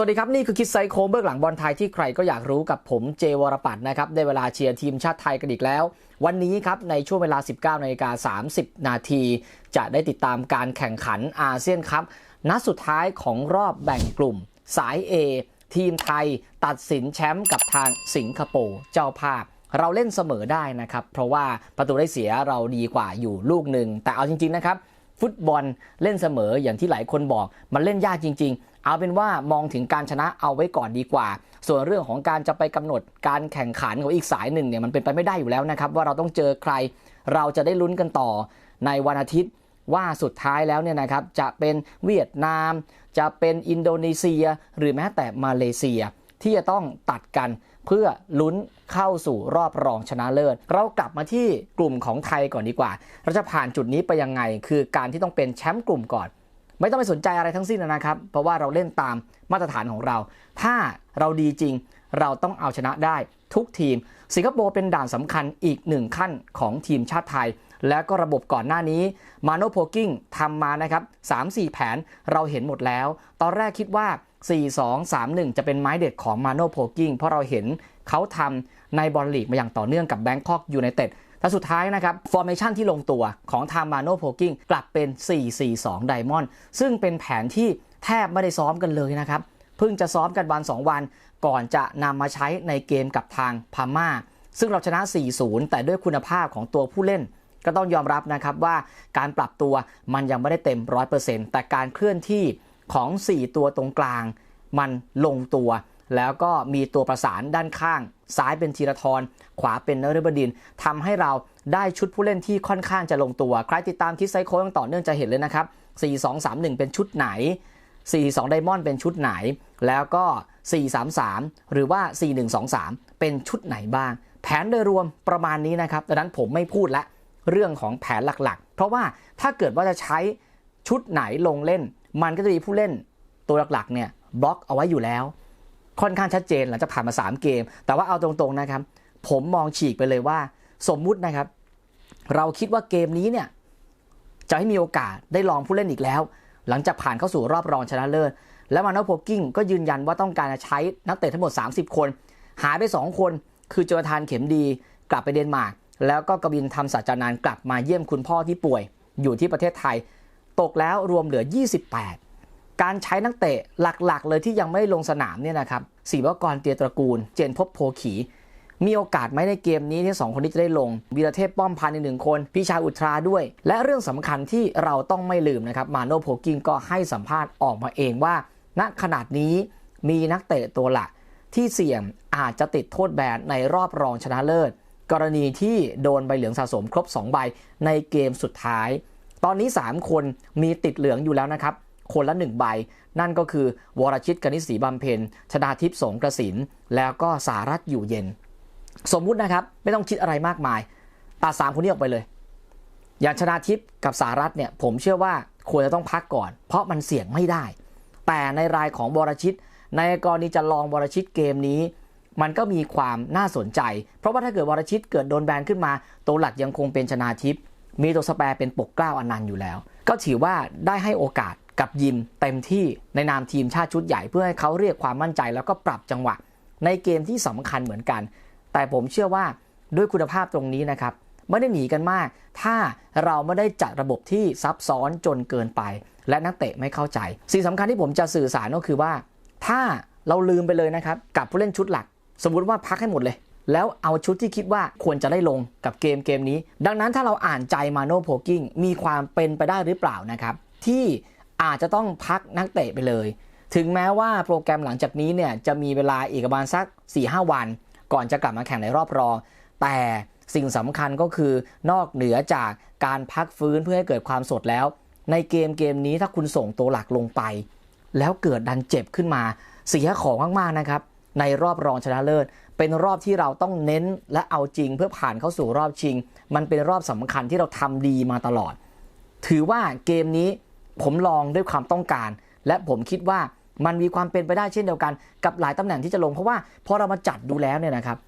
สวัสดีครับ นี่คือคิดไซโคเบื้องหลังบอลไทยที่ใครก็อยากรู้กับผมเจวรปัตนะครับ ได้เวลาเชียร์ทีมชาติไทยกันอีกแล้ว วันนี้ครับในช่วงเวลา 19นาฬิกา30 นาที จะได้ติดตามการแข่งขันอาเซียนครับนัดสุดท้ายของรอบแบ่งกลุ่ม สาย A ทีมไทยตัดสินแชมป์กับทางสิงคโปร์เจ้าภาพเราเล่นเสมอได้นะครับ เพราะว่าประตูได้เสียเราดีกว่าอยู่ลูกหนึ่งแต่เอาจริง ๆ นะครับ ฟุตบอลเล่นเสมออย่างที่หลายคนบอก มันเล่นยากจริงๆ เอาเป็นว่ามองถึงการชนะเอาไว้ก่อนดีกว่า ส่วนเรื่องของการจะไปกำหนดการแข่งขันของอีกสายหนึ่งเนี่ยมันเป็นไปไม่ได้อยู่แล้วนะครับว่าเราต้องเจอใคร เราจะได้ลุ้นกันต่อในวันอาทิตย์ว่าสุดท้ายแล้วเนี่ยนะครับจะเป็นเวียดนาม จะเป็นอินโดนีเซีย หรือแม้แต่มาเลเซีย ที่จะต้องตัดกันเพื่อลุ้นเข้าสู่รอบรองชนะเลิศ เรากลับมาที่กลุ่มของไทยก่อนดีกว่า เราจะผ่านจุดนี้ไปยังไง คือการที่ต้องเป็นแชมป์กลุ่มก่อน ไม่ต้องไปสนใจอะไรทั้งสิ้นนะครับ เพราะว่าเราเล่นตามมาตรฐานของเรา ถ้าเราดีจริงเราต้องเอาชนะได้ทุกทีม สิงคโปร์เป็นด่านสำคัญอีกหนึ่งขั้นของทีมชาติไทย แล้วก็ระบบก่อนหน้านี้มาโนโพกิ้งทำมานะครับ 3-4 แผนเราเห็นหมดแล้ว ตอนแรกคิดว่า 4-2-3-1 จะเป็นไม้เด็ดของมาโนโพกิ้งเพราะเราเห็นเขาทำในบอลลีกมาอย่างต่อเนื่องกับแบงคอกยูไนเต็ด แต่สุดท้ายนะครับฟอร์เมชันที่ลงตัวของทางมาโนโพกิ้งกลับเป็น 4-4-2 ไดมอนด์ซึ่งเป็นแผนที่แทบไม่ได้ซ้อมกันเลยนะครับเพิ่งจะซ้อมกันวัน 2 วัน ก่อนจะนำมาใช้ในเกมกับทางพม่า ซึ่งเราชนะ 4-0 แต่ด้วยคุณภาพของตัวผู้เล่น ก็ต้องยอมรับนะครับว่าการปรับตัวมันยังไม่ได้เต็ม 100%แต่การเคลื่อนที่ของ 4 ตัวตรงกลาง มันลงตัว แล้วก็มีตัวประสานด้านข้าง ซ้ายเป็นธีรทร ขวาเป็นนฤบดินทำให้เราได้ชุดผู้เล่นที่ค่อนข้างจะลงตัว ใครติดตามคิดไซโค้งต่อเนื่องจะเห็นเลยนะครับ 4-2-3-1 เป็นชุดไหน 4-2 ไดมอนด์เป็นชุดไหน แล้วก็ 4-3-3 หรือว่า 4-1-2-3 เป็นชุดไหนบ้าง แผนโดยรวมประมาณนี้นะครับดังนั้นผมไม่พูดละเรื่องของแผนหลักๆ เพราะว่าถ้าเกิดว่าจะใช้ชุดไหนลงเล่น มันก็จะมีผู้เล่นตัวหลักๆเนี่ยบล็อกเอาไว้อยู่แล้ว ค่อนข้างชัดเจนหลังจากผ่านมา 3 เกม แต่ว่าเอาตรงๆนะครับ ผมมองฉีกไปเลยว่าสมมุตินะครับ เราคิดว่าเกมนี้เนี่ยจะให้มีโอกาสได้ลองผู้เล่นอีกแล้ว หลังจากผ่านเข้าสู่รอบรองชนะเลิศแล้วมาโนโพกิ้งก็ยืนยันว่าต้องการจะใช้นักเตะทั้งหมด 30 คน หายไป 2 คน คือโจทานเข็มดี กลับไปเดนมาร์กแล้วก็กบินทำสัจจานานกลับมาเยี่ยมคุณพ่อที่ป่วย อยู่ที่ประเทศไทย ตกแล้วรวมเหลือ 28 การใช้นักเตะหลักๆ เลยที่ยังไม่ลงสนามเนี่ยนะครับสีวกรเตียตระกูล เจนพบโพขี มีโอกาสไหมในเกมนี้ที่สองคนนี้จะได้ลงวีรเทพป้อมพันธ์อีหนึ่งคนพี่ชาอุตราด้วย และเรื่องสำคัญที่เราต้องไม่ลืมนะครับ มาโนโพกิ้งก็ให้สัมภาษณ์ออกมาเองว่า ณขนาดนี้มีนักเตะตัวหลักที่เสี่ยงอาจจะติดโทษแบนในรอบรองชนะเลิศ กรณีที่โดนใบเหลืองสะสมครบ 2 ใบในเกมสุดท้าย ตอนนี้ 3 คนมีติดเหลืองอยู่แล้วนะครับ คนละ 1 ใบ นั่นก็คือ วรชิตกนิษฐีบำเพ็ญชนาทิพย์สงกระสิน แล้วก็สารัตอยู่เย็น สมมุตินะครับ ไม่ต้องคิดอะไรมากมาย ตัดสามคนนี้ออกไปเลย อย่างชนาทิพย์กับสารัตเนี่ยผมเชื่อว่าควรจะต้องพักก่อน เพราะมันเสี่ยงไม่ได้ แต่ในรายของวรชิต ในกรณีจะลองวรชิตเกมนี้มันก็มีความน่าสนใจ เพราะว่าถ้าเกิดวรชิตเกิดโดนแบนขึ้นมา ตัวหลักยังคงเป็นชนาทิพย์มีตัวสแปรเป็นปกเกล้าอนันต์อยู่แล้ว ก็ถือว่าได้ให้โอกาส กับยิมเต็มที่ในนามทีมชาติชุดใหญ่เพื่อให้เขาเรียกความมั่นใจแล้วก็ปรับจังหวะ ในเกมที่สำคัญเหมือนกัน แต่ผมเชื่อว่าด้วยคุณภาพตรงนี้นะครับไม่ได้หนีกันมาก ถ้าเราไม่ได้จัดระบบที่ซับซ้อนจนเกินไป และนักเตะไม่เข้าใจ สิ่งสำคัญที่ผมจะสื่อสารก็คือว่า ถ้าเราลืมไปเลยนะครับ กับผู้เล่นชุดหลัก สมมุติว่าพักให้หมดเลย แล้วเอาชุดที่คิดว่าควรจะได้ลงกับเกมเกมนี้ ดังนั้นถ้าเราอ่านใจมาโนโพกิ้งมีความเป็นไปได้หรือเปล่านะครับ ที่ อาจจะต้องพักนักเตะไปเลย ถึงแม้ว่าโปรแกรมหลังจากนี้เนี่ยจะมีเวลาอีกประมาณสัก 4-5 วัน ก่อนจะกลับมาแข่งในรอบรอง แต่สิ่งสำคัญก็คือนอกเหนือจากการพักฟื้นเพื่อให้เกิดความสดแล้ว ในเกมเกมนี้ถ้าคุณส่งตัวหลักลงไป แล้วเกิดดันเจ็บขึ้นมาเสียของมากๆนะครับ ในรอบรองชนะเลิศ เป็นรอบที่เราต้องเน้นและเอาจริงเพื่อผ่านเข้าสู่รอบชิง มันเป็นรอบสำคัญที่เราทำดีมาตลอด ถือว่าเกมนี้ ผมลองด้วยความต้องการ และผมคิดว่ามันมีความเป็นไปได้เช่นเดียวกันกับหลายตำแหน่งที่จะลง เพราะว่าพอเรามาจัดดูแล้วเนี่ยนะครับ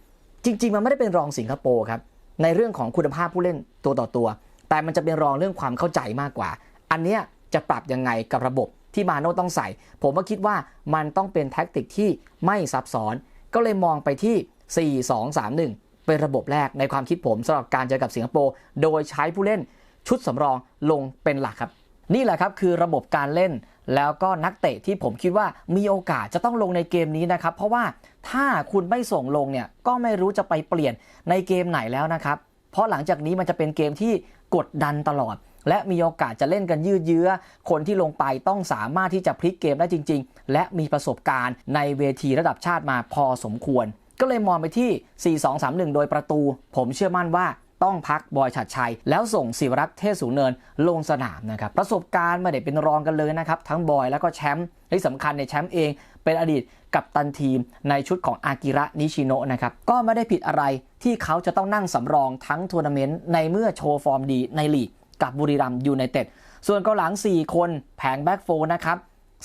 จริง ๆ มันไม่ได้เป็นรองสิงคโปร์ครับในเรื่องของคุณภาพผู้เล่นตัวต่อตัว แต่มันจะเป็นรองเรื่องความเข้าใจมากกว่า อันเนี้ยจะปรับยังไงกับระบบที่มาโน่ต้องใส่ ผมก็คิดว่ามันต้องเป็นแท็กติกที่ไม่ซับซ้อน ก็เลยมองไปที่ 4 2 3 1 เป็นระบบแรกในความคิดผมสำหรับการเจอกับสิงคโปร์โดยใช้ผู้เล่นชุดสำรองลงเป็นหลักครับ นี่แหละครับคือระบบการเล่น แล้วก็นักเตะที่ผมคิดว่ามีโอกาสจะต้องลงในเกมนี้นะครับ เพราะว่าถ้าคุณไม่ส่งลงเนี่ยก็ไม่รู้จะไปเปลี่ยนในเกมไหนแล้วนะครับ เพราะหลังจากนี้มันจะเป็นเกมที่กดดันตลอด และมีโอกาสจะเล่นกันยืดเยื้อ คนที่ลงไปต้องสามารถที่จะพลิกเกมได้จริง ๆ และมีประสบการณ์ในเวทีระดับชาติมาพอสมควร ก็เลยมองไปที่ 4-2-3-1 โดยประตู ผมเชื่อมั่นว่า ต้องพักบอยฉัดชัย แล้วส่งศิวรักษ์เทศสูงเนินลงสนามนะครับประสบการณ์ไม่ได้เป็นรองกันเลยนะครับทั้งบอยแล้วก็แชมป์ที่สำคัญในแชมป์เองเป็นอดีตกับตันทีมในชุดของอากิระนิชิโนะนะครับก็ไม่ได้ผิดอะไรที่เขาจะต้องนั่งสำรองทั้งทัวร์นาเมนต์ในเมื่อโชว์ฟอร์มดีในลีกกับบุรีรัมยูไนเต็ดส่วนเกาหลัง 4 คนแผงแบ็กโฟนะครับ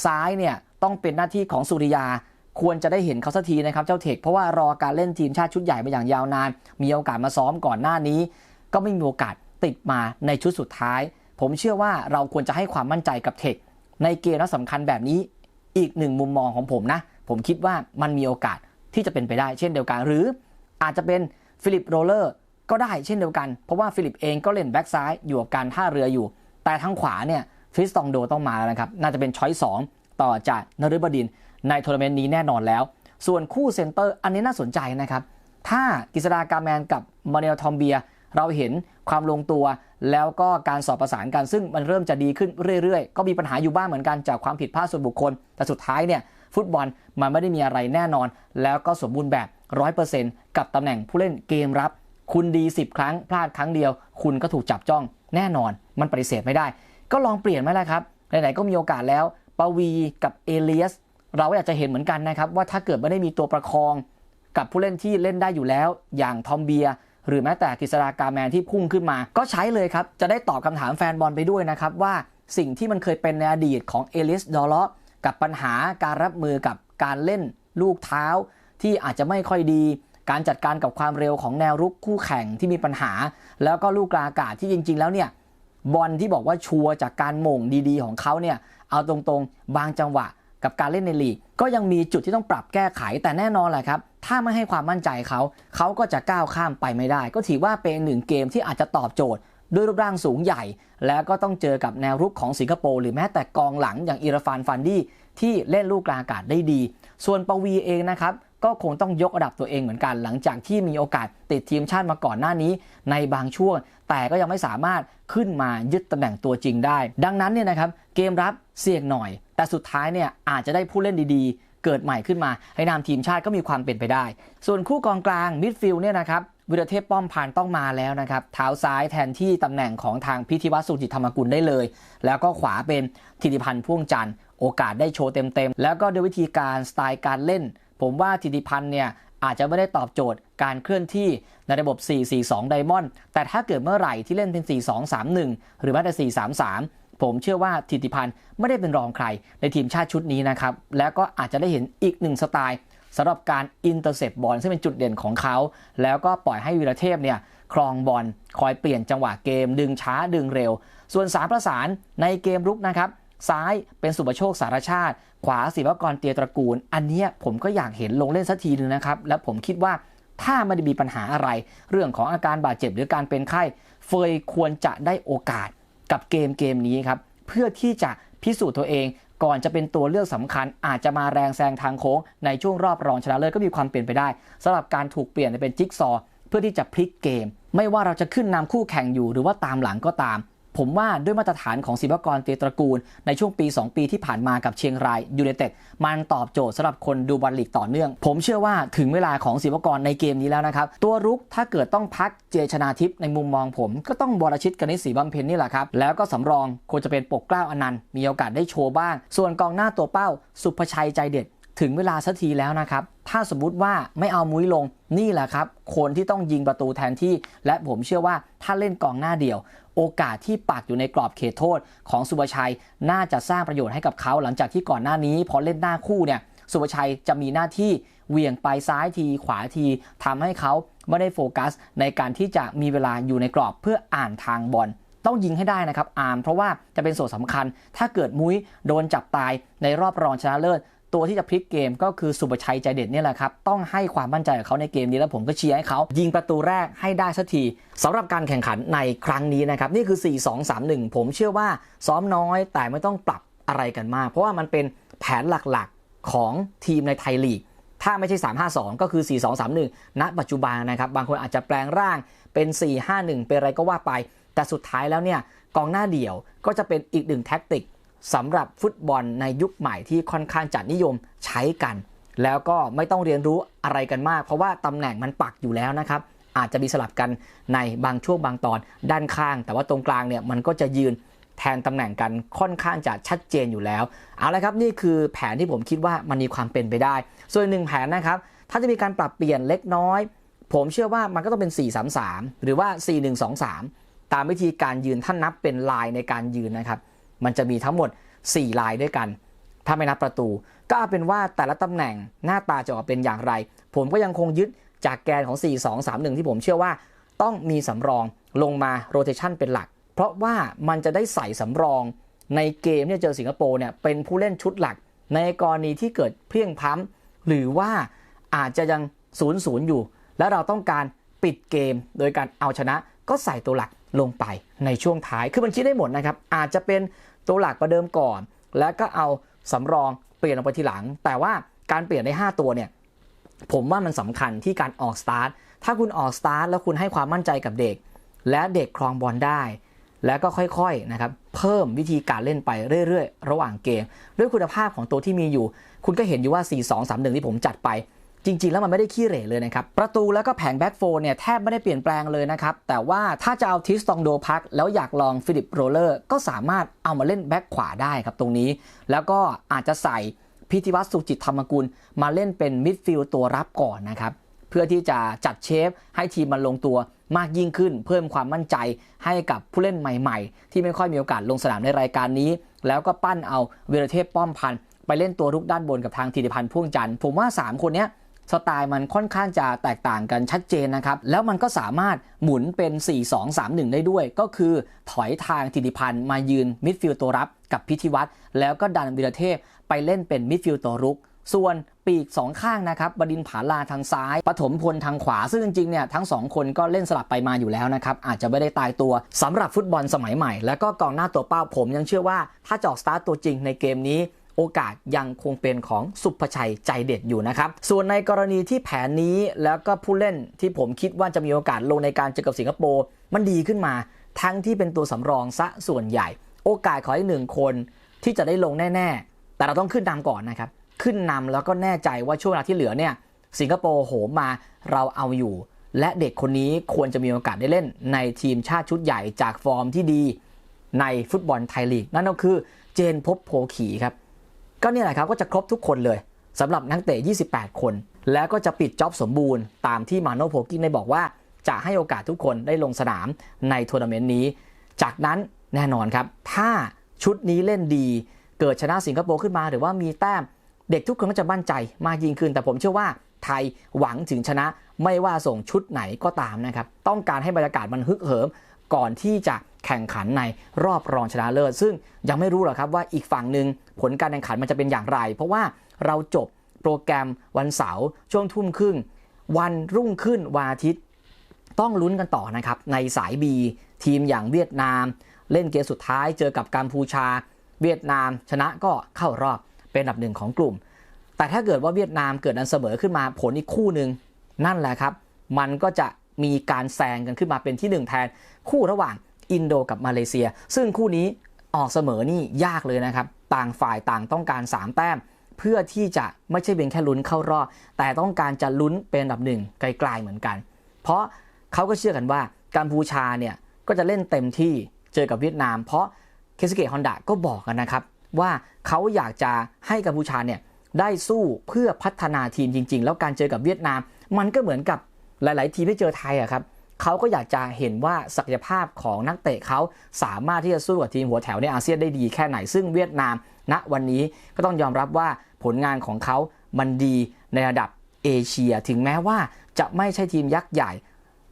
ซ้ายเนี่ยต้องเป็นหน้าที่ของสุริยา ควรจะได้เห็นเขาสักทีนะครับเจ้าเทคเพราะว่ารอการเล่นทีมชาติชุดใหญ่มาอย่างยาวนาน มีโอกาสมาซ้อมก่อนหน้านี้ ก็ไม่มีโอกาสติดมาในชุดสุดท้าย ผมเชื่อว่าเราควรจะให้ความมั่นใจกับเทคในเกมนัดสำคัญแบบนี้อีกหนึ่งมุมมองของผมนะ ผมคิดว่ามันมีโอกาสที่จะเป็นไปได้เช่นเดียวกัน หรืออาจจะเป็นฟิลิปโรเลอร์ก็ได้เช่นเดียวกัน เพราะว่าฟิลิปเองก็เล่นแบ็กซ้ายอยู่กับการท่าเรืออยู่ แต่ทางขวาเนี่ยฟิสตองโดต้องมาแล้วนะครับ น่าจะเป็นช้อยสองต่อจากนฤบดิน ในทัวร์นาเมนต์นี้แน่นอนแล้ว ส่วนคู่เซนเตอร์อันนี้น่าสนใจนะครับ ถ้ากิษดากาแมนกับมาเนลทอมเบีย เราเห็นความลงตัว แล้วก็การสอบประสานกันซึ่งมันเริ่มจะดีขึ้นเรื่อยๆ ก็มีปัญหาอยู่บ้างเหมือนกันจากความผิดพลาดส่วนบุคคล แต่สุดท้ายเนี่ยฟุตบอลมันไม่ได้มีอะไรแน่นอน แล้วก็สมบูรณ์แบบ 100%กับตำแหน่งผู้เล่นเกมรับ คุณดี 10 ครั้งพลาดครั้งเดียว คุณก็ถูกจับจ้องแน่นอน มันปฏิเสธไม่ได้ ก็ลองเปลี่ยนไหมล่ะครับไหนๆก็มีโอกาสแล้วปวีกับเอเลียส เราอยากจะเห็นเหมือนกันนะครับ ว่าถ้าเกิดไม่ได้มีตัวประคองกับผู้เล่นที่เล่นได้อยู่แล้ว อย่างทอมเบีย หรือแม้แต่กฤษฎากาแมนที่พุ่งขึ้นมา ก็ใช้เลยครับ จะได้ตอบคำถามแฟนบอลไปด้วยนะครับ ว่าสิ่งที่มันเคยเป็นในอดีตของเอลิสดอลเลาะกับปัญหาการรับมือกับการเล่นลูกเท้า ที่อาจจะไม่ค่อยดี การจัดการกับความเร็วของแนวรุกคู่แข่งที่มีปัญหา แล้วก็ลูกกลาอากาศที่จริง ๆ แล้วเนี่ยบอลที่บอกว่าชัวจากการหม่งดีๆ ของเขาเนี่ยเอาตรงๆ บางจังหวะ กับการเล่นในลีก ก็ยังมีจุดที่ต้องปรับแก้ไขแต่แน่นอนแหละครับ ถ้าไม่ให้ความมั่นใจเขาเขาก็จะก้าวข้ามไปไม่ได้ ก็ถือว่าเป็นหนึ่งเกมที่อาจจะตอบโจทย์ ด้วยรูปร่างสูงใหญ่ แล้วก็ต้องเจอกับแนวรุกของสิงคโปร์หรือแม้แต่กองหลังอย่างอิราฟานฟันดี้ที่เล่นลูกกลางอากาศได้ดี ส่วนปวีเองนะครับ ก็คงต้องยกระดับตัวเองเหมือนกัน หลังจากที่มีโอกาสติดทีมชาติมาก่อนหน้านี้ ในบางช่วง แต่ก็ยังไม่สามารถขึ้นมายึดตำแหน่งตัวจริงได้ ดังนั้นเนี่ยนะครับเกมรับเสี่ยงหน่อย แต่สุดท้ายเนี่ยอาจจะได้ผู้เล่นดีๆ เกิดใหม่ขึ้นมาให้นามทีมชาติก็มีความเป็นไปได้ ส่วนคู่กองกลางมิดฟิลด์เนี่ยนะครับวิรเทพป้อมพานต้องมาแล้วนะครับเท้าซ้ายแทนที่ตำแหน่งของทางพิธีวัตรสุจิตธรรมกุลได้เลย แล้วก็ขวาเป็นธิติพันธ์พ่วงจันทร์โอกาสได้โชว์เต็มๆแล้วก็ด้วยวิธีการสไตล์การเล่น ผมว่าธิติพันธ์เนี่ยอาจจะไม่ได้ตอบโจทย์การเคลื่อนที่ในระบบ 4-4-2 ไดมอนด์แต่ถ้าเกิดเมื่อไหร่ที่เล่นเป็น 4-2-3-1 หรือแม้แต่ 4-3-3 ผมเชื่อว่าธิติพันธ์ไม่ได้เป็นรองใครในทีมชาติชุดนี้นะครับ แล้วก็อาจจะได้เห็นอีกหนึ่งสไตล์สำหรับการอินเตอร์เซปบอลซึ่งเป็นจุดเด่นของเขา แล้วก็ปล่อยให้วีรเทพเนี่ยครองบอลคอยเปลี่ยนจังหวะเกม ดึงช้าดึงเร็ว ส่วนสามประสานในเกมรุกนะครับ ซ้ายเป็นสุปโชคสารชาติ ขวาศิวกรเตียตระกูล อันนี้ผมก็อยากเห็นลงเล่นสักทีนึงนะครับ และผมคิดว่าถ้าไม่ได้มีปัญหาอะไร เรื่องของอาการบาดเจ็บหรือการเป็นไข้ เฟยควรจะได้โอกาสกับเกมเกมนี้ครับ เพื่อที่จะพิสูจน์ตัวเอง ก่อนจะเป็นตัวเลือกสำคัญ อาจจะมาแรงแซงทางโค้ง ในช่วงรอบรองชนะเลิศก็มีความเปลี่ยนไปได้สำหรับการถูกเปลี่ยนเป็นจิ๊กซอว์เพื่อที่จะพลิกเกม ไม่ว่าเราจะขึ้นนำคู่แข่งอยู่หรือว่าตามหลังก็ตาม ผมว่าด้วยมาตรฐานของศิวกรเตียตระกูล ในช่วงปี 2 ปีที่ผ่านมากับเชียงรายยูไนเต็ดมันตอบโจทย์สำหรับคนดูบอลลีกต่อเนื่อง ผมเชื่อว่าถึงเวลาของศิวกรในเกมนี้แล้วนะครับตัวรุกถ้าเกิดต้องพักเจชนาทิพย์ในมุมมองผม ก็ต้องบรชิตกนิษฐ์ศรีบำเพ็ญนี่แหละครับแล้วก็สำรองควรจะเป็นปกเกล้าอนันต์มีโอกาสได้โชว์บ้าง ส่วนกองหน้าตัวเป้า สุภชัยใจเด็ดถึงเวลาสักทีแล้วนะครับ ถ้าสมมุติว่าไม่เอามุ้ยลงนี่แหละครับ คนที่ต้องยิงประตูแทนที่ และผมเชื่อว่าถ้าเล่นกองหน้าเดียว โอกาสที่ปักอยู่ในกรอบเขตโทษของสุภชัยน่าจะสร้างประโยชน์ให้กับเขาหลังจากที่ก่อนหน้านี้พอเล่นหน้าคู่เนี่ยสุภชัยจะมีหน้าที่เหวี่ยงไปซ้ายทีขวาทีทำให้เขาไม่ได้โฟกัส ในการที่จะมีเวลาอยู่ในกรอบเพื่ออ่านทางบอลต้องยิงให้ได้นะครับอาร์มเพราะว่าจะเป็นส่วนสำคัญ ถ้าเกิดมุ้ยโดนจับตายในรอบรองชนะเลิศ ตัวที่จะพลิกเกมก็คือสุประชัยใจเด็ดนี่แหละครับ ต้องให้ความมั่นใจกับเขาในเกมนี้แล้วผมก็เชียร์ให้เขายิงประตูแรกให้ได้สักทีสำหรับการแข่งขันในครั้งนี้นะครับ นี่คือ 4-2-3-1 ผมเชื่อว่าซ้อมน้อยแต่ไม่ต้องปรับอะไรกันมาก เพราะว่ามันเป็นแผนหลักๆของทีมในไทยลีก ถ้าไม่ใช่ 352 ก็คือ 4231 ณ ปัจจุบันนะครับ บางคนอาจจะแปลงร่างเป็น 451 เป็นอะไรก็ว่าไป แต่สุดท้ายแล้วเนี่ยกองหน้าเดี่ยวก็จะเป็นอีกหนึ่งแท็กติก สำหรับฟุตบอลในยุคใหม่ที่ค่อนข้างจัดนิยมใช้กัน แล้วก็ไม่ต้องเรียนรู้อะไรกันมาก เพราะว่าตำแหน่งมันปักอยู่แล้วนะครับ อาจจะมีสลับกันในบางช่วงบางตอนด้านข้าง แต่ว่าตรงกลางเนี่ยมันก็จะยืนแทนตำแหน่งกันค่อนข้างจะชัดเจนอยู่แล้ว เอาละครับนี่คือแผนที่ผมคิดว่ามันมีความเป็นไปได้ ส่วนหนึ่งแผนนะครับ ถ้าจะมีการปรับเปลี่ยนเล็กน้อย ผมเชื่อว่ามันก็ต้องเป็น 4-3-3 หรือว่า 4-1-2-3 ตามวิธีการยืนท่านนับเป็นลายในการยืนนะครับ มันจะมีทั้งหมด 4 ลายด้วยกัน ถ้าไม่นับประตู ก็เอาเป็นว่าแต่ละตำแหน่งหน้าตาจะออกเป็นอย่างไร ผมก็ยังคงยึดจากแกนของ 4-2-3-1 ที่ผมเชื่อว่าต้องมีสำรองลงมาโรเ t ชันเป็นหลัก เพราะว่ามันจะได้ใส่สำรองในเกมเนี่เจอสิงคโปร์เนี่ยเป็นผู้เล่นชุดหลัก ในกรณีที่เกิดเพียงพล้ำหรือว่าอาจจะยังศูนย์ศูนย์อยู่ แล้วเราต้องการปิดเกมโดยการเอาชนะก็ใส่ตัวหลัก ลงไปในช่วงท้าย คือมันคิดได้หมดนะครับ อาจจะเป็นตัวหลักประเดิมก่อน แล้วก็เอาสำรองเปลี่ยนออกไปทีหลัง แต่ว่าการเปลี่ยนใน5ตัวเนี่ย ผมว่ามันสำคัญที่การออกสตาร์ท ถ้าคุณออกสตาร์ทแล้วคุณให้ความมั่นใจกับเด็ก และเด็กครองบอลได้ แล้วก็ค่อยๆนะครับ เพิ่มวิธีการเล่นไปเรื่อยๆ ระหว่างเกม ด้วยคุณภาพของตัวที่มีอยู่ คุณก็เห็นอยู่ว่า 4-2-3-1 ที่ผมจัดไป จริง ๆ แล้วมันไม่ได้ขี้เหร่เลยนะครับ ประตูแล้วก็แผงแบ็กโฟนเนี่ยแทบไม่ได้เปลี่ยนแปลงเลยนะครับ แต่ว่าถ้าจะเอาทิสตองโดพัก แล้วอยากลองฟิลิปโรเลอร์ก็สามารถเอามาเล่นแบ็กขวาได้ครับตรงนี้ แล้วก็อาจจะใส่พิธีวัตรสุจิตธรรมกุล มาเล่นเป็นมิดฟิลด์ตัวรับก่อนนะครับ เพื่อที่จะจัดเชฟให้ทีมมันลงตัวมากยิ่งขึ้น เพิ่มความมั่นใจให้กับผู้เล่นใหม่ ๆ ที่ไม่ค่อยมีโอกาสลงสนามในรายการนี้ แล้วก็ปั้นเอาเวรเทพป้อมพันไปเล่นตัวรุกด้านบนกับทางธีรพันธ์พ่วงจันทร์ผมว่า 3 คนเนี้ย สไตล์มันค่อนข้างจะแตกต่างกันชัดเจนนะครับ แล้วมันก็สามารถหมุนเป็น 4-2-3-1 ได้ด้วย ก็คือถอยทางธีรพันธ์มายืนมิดฟิลด์ตัวรับกับพิธีวัตรแล้วก็ดันวีรเทพไปเล่นเป็นมิดฟิลด์ตัวรุก ส่วนปีกสองข้างนะครับบดินผาลาทางซ้ายปฐมพลทางขวา ซึ่งจริงๆเนี่ยทั้งสองคนก็เล่นสลับไปมาอยู่แล้วนะครับ อาจจะไม่ได้ตายตัวสำหรับฟุตบอลสมัยใหม่ แล้วก็กองหน้าตัวเป้าผมยังเชื่อว่าถ้าจอกสตาร์ตตัวจริงในเกมนี้ โอกาสยังคงเป็นของสุภชัยใจเด็ดอยู่นะครับ ส่วนในกรณีที่แผนนี้แล้วก็ผู้เล่นที่ผมคิดว่าจะมีโอกาสลงในการเจอกับสิงคโปร์มันดีขึ้นมา ทั้งที่เป็นตัวสำรองซะส่วนใหญ่ โอกาสขออีกหนึ่งคนที่จะได้ลงแน่ ๆ แต่เราต้องขึ้นนำก่อนนะครับ ขึ้นนำแล้วก็แน่ใจว่าช่วงเวลาที่เหลือเนี่ยสิงคโปร์โหมมาเราเอาอยู่ และเด็กคนนี้ควรจะมีโอกาสได้เล่นในทีมชาติชุดใหญ่จากฟอร์มที่ดี ในฟุตบอลไทยลีกนั่นก็คือเจนพบโพขีครับ ก็เนี่ยแหละครับก็จะครบทุกคนเลยสำหรับนักเตะ 28 คน แล้วก็จะปิดจ็อบสมบูรณ์ตามที่มาโนโพกินได้บอกว่า จะให้โอกาสทุกคนได้ลงสนามในทัวร์นาเมนต์นี้ จากนั้นแน่นอนครับ ถ้าชุดนี้เล่นดี เกิดชนะสิงคโปร์ขึ้นมา หรือว่ามีแต้มเด็กทุกคนก็จะมั่นใจมากยิ่งขึ้น แต่ผมเชื่อว่าไทยหวังถึงชนะไม่ว่าส่งชุดไหนก็ตามนะครับ ต้องการให้บรรยากาศมันฮึกเหิม ก่อนที่จะแข่งขันในรอบรองชนะเลิศ ซึ่งยังไม่รู้หรอกครับว่าอีกฝั่งหนึ่ง ผลการแข่งขันมันจะเป็นอย่างไร เพราะว่าเราจบโปรแกรมวันเสาร์ช่วงทุ่มครึ่ง วันรุ่งขึ้นวันอาทิตย์ ต้องลุ้นกันต่อนะครับ ในสาย B ทีมอย่างเวียดนาม เล่นเกมสุดท้ายเจอกับกัมพูชา เวียดนาม ชนะก็เข้ารอบเป็นอันดับหนึ่งของกลุ่ม แต่ถ้าเกิดว่าเวียดนามเกิดอันเสมอขึ้นมาผลอีกคู่หนึ่งนั่นแหละครับ มันก็จะมีการแซงกันขึ้นมาเป็นที่หนึ่งแทน คู่ระหว่างอินโดกับมาเลเซีย ซึ่งคู่นี้ออกเสมอนี่ยากเลยนะครับ ต่างฝ่ายต่างต้องการ 3 แต้ม เพื่อที่จะไม่ใช่เป็นแค่ลุ้นเข้ารอบแต่ต้องการจะลุ้นเป็นอันดับหนึ่งไกลๆเหมือนกัน เพราะเขาก็เชื่อกันว่ากัมพูชาเนี่ยก็จะเล่นเต็มที่เจอกับเวียดนาม เพราะเคสเกตฮอนดะก็บอกกันนะครับ ว่าเขาอยากจะให้กัมพูชาเนี่ยได้สู้เพื่อพัฒนาทีมจริง ๆ แล้วการเจอกับเวียดนาม มันก็เหมือนกับหลาย ๆ ทีมที่เจอไทยอะครับ เขาก็อยากจะเห็นว่าศักยภาพของนักเตะเขาสามารถที่จะสู้กับทีมหัวแถวในอาเซียนได้ดีแค่ไหน ซึ่งเวียดนาม ณวันนี้ก็ต้องยอมรับว่าผลงานของเขามันดีในระดับเอเชีย ถึงแม้ว่าจะไม่ใช่ทีมยักษ์ใหญ่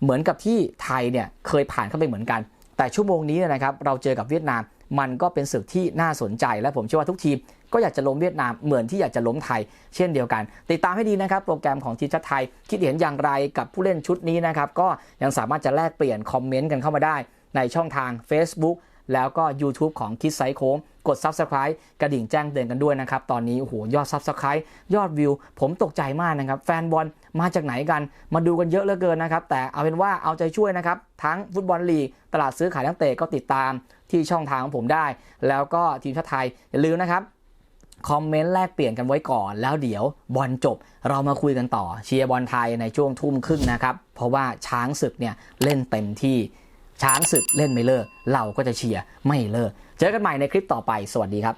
เหมือนกับที่ไทยเนี่ยเคยผ่านเข้าไปเหมือนกัน แต่ชั่วโมงนี้นะครับเราเจอกับเวียดนาม มันก็เป็นศึกที่น่าสนใจและผมเชื่อว่าทุกทีม ก็อยากจะล้มเวียดนามเหมือนที่อยากจะล้มไทย เช่นเดียวกัน ติดตามให้ดีนะครับ โปรแกรมของทีมชาติไทย คิดเห็นอย่างไรกับผู้เล่นชุดนี้นะครับก็ยังสามารถจะแลกเปลี่ยนคอมเมนต์กันเข้ามาได้ ในช่องทาง Facebook แล้วก็ YouTube ของคิดไซโค้งกด Subscribe กระดิ่งแจ้งเตือนกันด้วยนะครับ ตอนนี้โอ้โหยอด Subscribe ยอดวิว ผมตกใจมากนะครับ แฟนบอลมาจากไหนกัน มาดูกันเยอะเหลือเกินนะครับ แต่เอาเป็นว่าเอาใจช่วยนะครับ ทั้งฟุตบอลลีก ตลาดซื้อขายนักเตะก็ติดตามที่ช่องทางของผมได้ แล้วก็ทีมชาติไทยอย่าลืมนะครับ คอมเมนต์แลกเปลี่ยนกันไว้ก่อน แล้วเดี๋ยวบอลจบเรามาคุยกันต่อเชียร์บอลไทยในช่วงทุ่มครึ่งนะครับ เพราะว่าช้างศึกเนี่ยเล่นเต็มที่ช้างศึกเล่นไม่เลิก เราก็จะเชียร์ไม่เลิก เจอกันใหม่ในคลิปต่อไปสวัสดีครับ